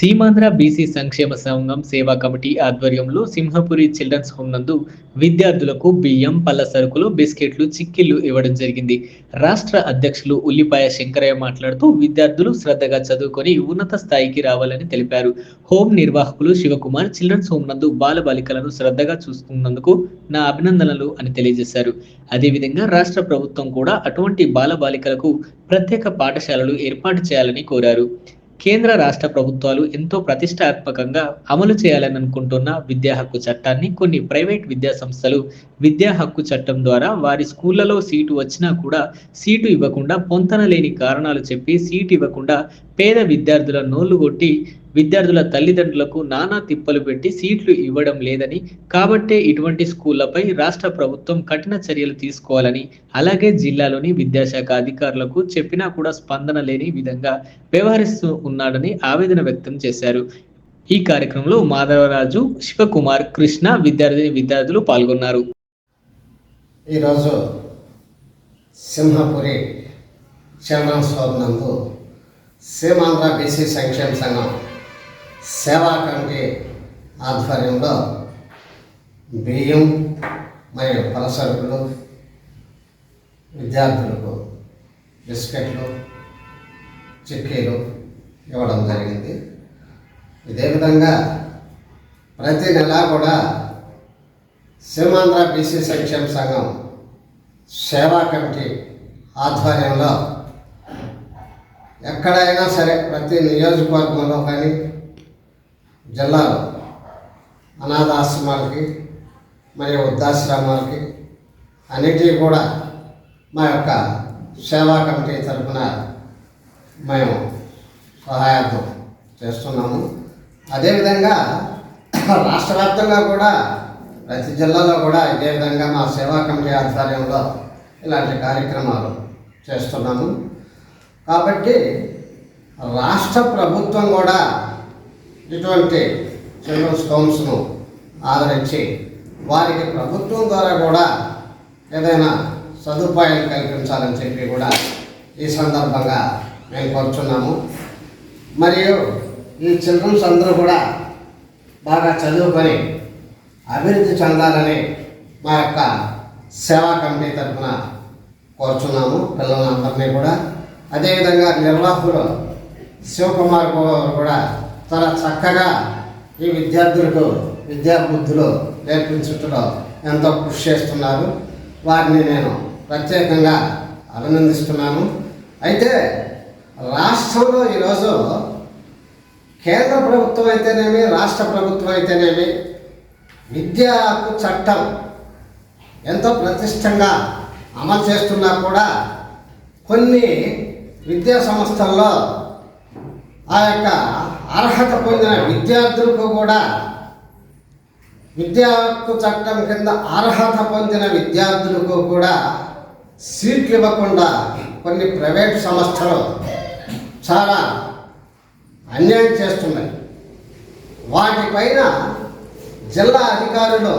Seemandhra BC సంక్షేమ సంఘం సేవా కమిటీ ఆధ్వర్యంలో సింహపురి చిల్డ్రన్స్ హోమ్ నందు విద్యార్థులకు బియ్యం పళ్ళ సరుకులు బిస్కెట్లు చిక్కిళ్ళు ఇవ్వడం జరిగింది. రాష్ట్ర అధ్యక్షులు ఉల్లిపాయ శంకరయ్య మాట్లాడుతూ విద్యార్థులు శ్రద్ధగా చదువుకొని ఉన్నత స్థాయికి రావాలని తెలిపారు. హోం నిర్వాహకులు శివకుమార్ చిల్డ్రన్స్ హోమ్ నందు బాలబాలికలను శ్రద్ధగా చూసుకున్నందుకు నా అభినందనలు అని తెలియజేశారు. అదేవిధంగా రాష్ట్ర ప్రభుత్వం కూడా అటువంటి బాలబాలికలకు ప్రత్యేక పాఠశాలలు ఏర్పాటు చేయాలని కోరారు. కేంద్ర రాష్ట్ర ప్రభుత్వాలు ఎంతో ప్రతిష్టాత్మకంగా అమలు చేయాలని అనుకుంటున్న విద్యా హక్కు చట్టాన్ని కొన్ని ప్రైవేట్ విద్యా సంస్థలు విద్యా హక్కు చట్టం ద్వారా వారి స్కూళ్ళలో సీటు వచ్చినా కూడా సీటు ఇవ్వకుండా పొంతన లేని కారణాలు చెప్పి సీటు ఇవ్వకుండా పేద విద్యార్థుల నోళ్ళు కొట్టి విద్యార్థుల తల్లిదండ్రులకు నానా తిప్పలు పెట్టి సీట్లు ఇవ్వడం లేదని కాబట్టే ఇటువంటి స్కూళ్ళపై రాష్ట్ర ప్రభుత్వం కఠిన చర్యలు తీసుకోవాలని అలాగే జిల్లాలోని విద్యాశాఖ అధికారులకు చెప్పినా కూడా స్పందన లేని విధంగా వ్యవహరిస్తూ ఉన్నాడని ఆవేదన వ్యక్తం చేశారు. ఈ కార్యక్రమంలో మాధవరాజు శివకుమార్ కృష్ణ విద్యార్థిని విద్యార్థులు పాల్గొన్నారు. ఈరోజు సింహపురి చిల్డ్రన్స్ స్వామి నందు సీమాంధ్ర బీసీ సంక్షేమ సంఘం సేవా కమిటీ ఆధ్వర్యంలో బియ్యం మరియు పలసరుకులు విద్యార్థులకు బిస్కెట్లు చిక్కీలు ఇవ్వడం జరిగింది. ఇదే విధంగా ప్రతి నెల కూడా సీమాంధ్ర బీసీ సంక్షేమ సంఘం సేవా కమిటీ ఆధ్వర్యంలో ఎక్కడైనా సరే ప్రతి నియోజకవర్గంలో కానీ జిల్లాలో. అనాథాశ్రమాలకి మరియు వృద్ధాశ్రమాలకి అన్నిటికీ కూడా మా యొక్క సేవా కమిటీ తరఫున మేము సహాయార్థం చేస్తున్నాము. అదేవిధంగా రాష్ట్ర వ్యాప్తంగా కూడా ప్రతి జిల్లాలో కూడా ఇదే విధంగా మా సేవా కమిటీ ఆధ్వర్యంలో ఇలాంటి కార్యక్రమాలు చేస్తున్నాము. కాబట్టి రాష్ట్ర ప్రభుత్వం కూడా ఇటువంటి చిల్డ్రన్స్ హోమ్స్ను ఆదరించి వారికి ప్రభుత్వం ద్వారా కూడా ఏదైనా సదుపాయాలు కల్పించాలని చెప్పి కూడా ఈ సందర్భంగా మేము కోరుచున్నాము. మరియు ఈ చిల్డ్రన్స్ అందరూ కూడా బాగా చదువుకొని అభివృద్ధి చెందాలని మా యొక్క సేవా కమిటీ తరఫున కోరుచున్నాము పిల్లలందరినీ కూడా. అదేవిధంగా నిర్వాహకులు శివకుమార్ గారు కూడా చాలా చక్కగా ఈ విద్యార్థులకు విద్యా బుద్ధులు ఎంతో కృషి చేస్తున్నారు. వారిని నేను ప్రత్యేకంగా అభినందిస్తున్నాను. అయితే రాష్ట్రంలో ఈరోజు కేంద్ర ప్రభుత్వం అయితేనేమి రాష్ట్ర ప్రభుత్వం అయితేనేమి విద్యకు చట్టం ఎంతో ప్రతిష్టంగా అమలు చేస్తున్నా కూడా కొన్ని విద్యా సంస్థల్లో ఆ యొక్క అర్హత పొందిన విద్యార్థులకు కూడా విద్యా హక్కు చట్టం కింద అర్హత పొందిన విద్యార్థులకు కూడా సీట్లు ఇవ్వకుండా కొన్ని ప్రైవేట్ సంస్థలు చాలా అన్యాయం చేస్తున్నాయి. వాటిపైన జిల్లా అధికారులు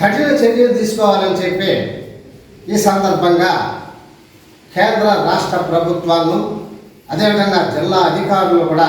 కఠిన చర్యలు తీసుకోవాలని చెప్పి ఈ సందర్భంగా కేంద్ర రాష్ట్ర ప్రభుత్వాలను అదేవిధంగా జిల్లా అధికారులు కూడా